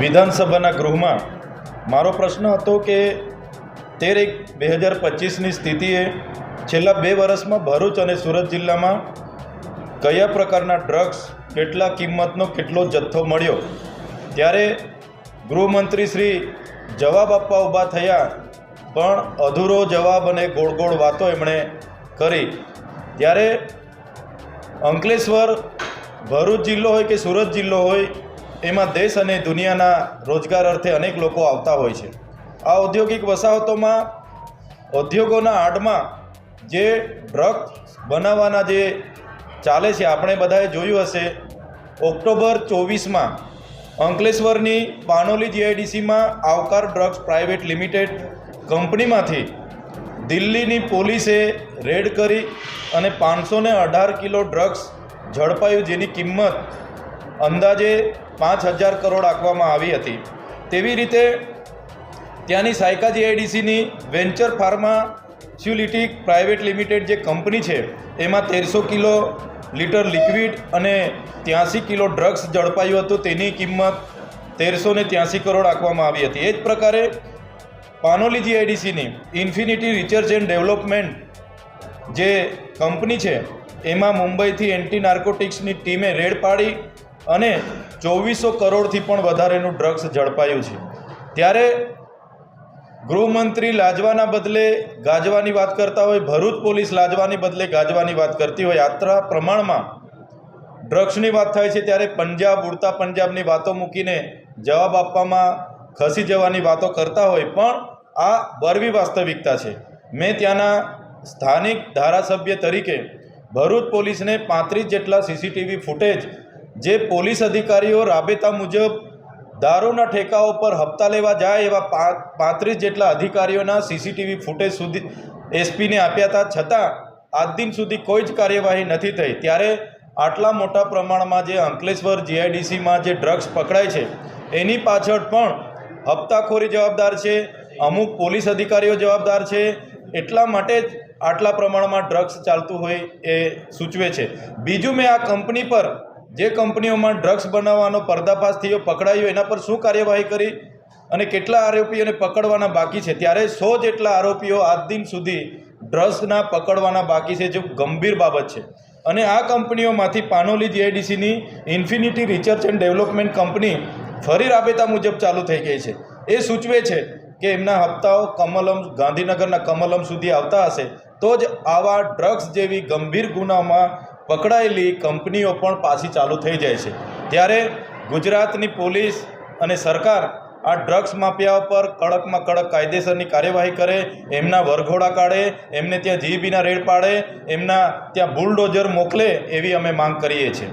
વિધાનસભાના ગૃહમાં મારો પ્રશ્ન હતો કે તેર એક બે હજાર પચીસની સ્થિતિએ છેલ્લા બે વર્ષમાં ભરૂચ અને સુરત જિલ્લામાં કયા પ્રકારના ડ્રગ્સ, કેટલા કિંમતનો કેટલો જથ્થો મળ્યો? ત્યારે ગૃહમંત્રી શ્રી જવાબ આપવા ઊભા થયા, પણ અધૂરો જવાબ અને ગોળ ગોળ વાતો એમણે કરી. ત્યારે અંકલેશ્વર ભરૂચ જિલ્લો હોય કે સુરત જિલ્લો હોય એમાં દેશ અને દુનિયાના રોજગાર અર્થે અનેક લોકો આવતા હોય છે. આ ઔદ્યોગિક વસાહતોમાં ઉદ્યોગોના આડમાં જે ડ્રગ બનાવવાના જે ચાલે છે, આપણે બધાએ જોયું હશે. ઓક્ટોબર ચોવીસમાં અંકલેશ્વરની પાનોલી જીઆઈડીસીમાં આવકાર ડ્રગ્સ પ્રાઇવેટ લિમિટેડ કંપનીમાંથી દિલ્હીની પોલીસે રેડ કરી અને પાંચસો અઢાર કિલો ડ્રગ્સ ઝડપાયું, જેની કિંમત અંદાજે પાંચ હજાર કરોડ આંકવામાં આવી હતી. તેવી રીતે ત્યાંની સાયકાજી આઈડીસીની વેન્ચર ફાર્માસ્યુલિટિક પ્રાઇવેટ લિમિટેડ જે કંપની છે, એમાં તેરસો કિલો લીટર લિક્વિડ અને ત્યાંસી કિલો ડ્રગ્સ ઝડપાયું હતું, તેની કિંમત તેરસો ને ત્યાંસી કરોડ આંકવામાં આવી હતી. એ જ પ્રકારે પાનોલી જીઆઈડીસીની ઇન્ફિનિટી રિસર્ચ એન્ડ ડેવલપમેન્ટ જે કંપની છે, એમાં મુંબઈથી એન્ટી નાર્કોટિક્સની ટીમે રેડ પાડી અને ચોવીસો કરોડથી પણ વધારેનું ડ્રગ્સ ઝડપાયું છે. ત્યારે ગૃહમંત્રી લાજવાના બદલે ગાજવાની વાત કરતા હોય, ભરૂચ પોલીસ લાજવાની બદલે ગાજવાની વાત કરતી હોય, યાત્રા પ્રમાણમાં ડ્રગ્સની વાત થાય છે ત્યારે પંજાબ, ઉડતા પંજાબની વાતો મૂકીને જવાબ આપવામાં ખસી જવાની વાતો કરતા હોય, પણ આ બરવી વાસ્તવિકતા છે. મેં ત્યાંના સ્થાનિક ધારાસભ્ય તરીકે ભરૂચ પોલીસને પાંત્રીસ જેટલા સીસીટીવી ફૂટેજ જે પોલીસ અધિકારીઓ રાબેતા મુજબ દારૂના ઠેકાઓ પર હપ્તા લેવા જાય એવા પાંત્રીસ જેટલા અધિકારીઓના સીસીટીવી ફૂટેજ સુધી એસપીને આપ્યા હતા. છતાં, આજ દિન સુધી કોઈ જ કાર્યવાહી નથી થઈ. ત્યારે આટલા મોટા પ્રમાણમાં જે અંકલેશ્વર જીઆઈડીસીમાં જે ડ્રગ્સ પકડાય છે, એની પાછળ પણ હપ્તાખોરી જવાબદાર છે, અમુક પોલીસ અધિકારીઓ જવાબદાર છે. એટલા માટે જ આટલા પ્રમાણમાં ડ્રગ્સ ચાલતું હોય એ સૂચવે છે. બીજું મેં આ કંપની પર જે કંપનીઓમાં ડ્રગ્સ બનાવવાનો પર્દાફાશ થયો, પકડાયો, એના પર શું કાર્યવાહી કરી અને કેટલા આરોપીઓને પકડવાના બાકી છે? ત્યારે સો જેટલા આરોપીઓ આજ દિન સુધી ડ્રગ્સના પકડવાના બાકી છે, જે ગંભીર બાબત છે. અને આ કંપનીઓમાંથી Panoli જીઆઈડીસીની infinity research and development company ફરી રાબેતા મુજબ ચાલુ થઈ ગઈ છે. એ સૂચવે છે કે એમના હપ્તાઓ કમલમ ગાંધીનગરના કમલમ સુધી આવતા હશે. તો જ આવા ડ્રગ્સ જેવી ગંભીર ગુનામાં પકડાયેલી કંપનીઓ પણ પાછી ચાલુ થઈ જાય છે. ત્યારે ગુજરાતની પોલીસ અને સરકાર આ ડ્રગ્સ માફિયા પર કડકમાં કડક કાયદેસરની કાર્યવાહી કરે, એમના વરઘોડા કાઢે, એમને ત્યાં જીબીના રેડ પાડે, એમના ત્યાં બુલડોઝર મોકલે એવી અમે માંગ કરીએ છીએ.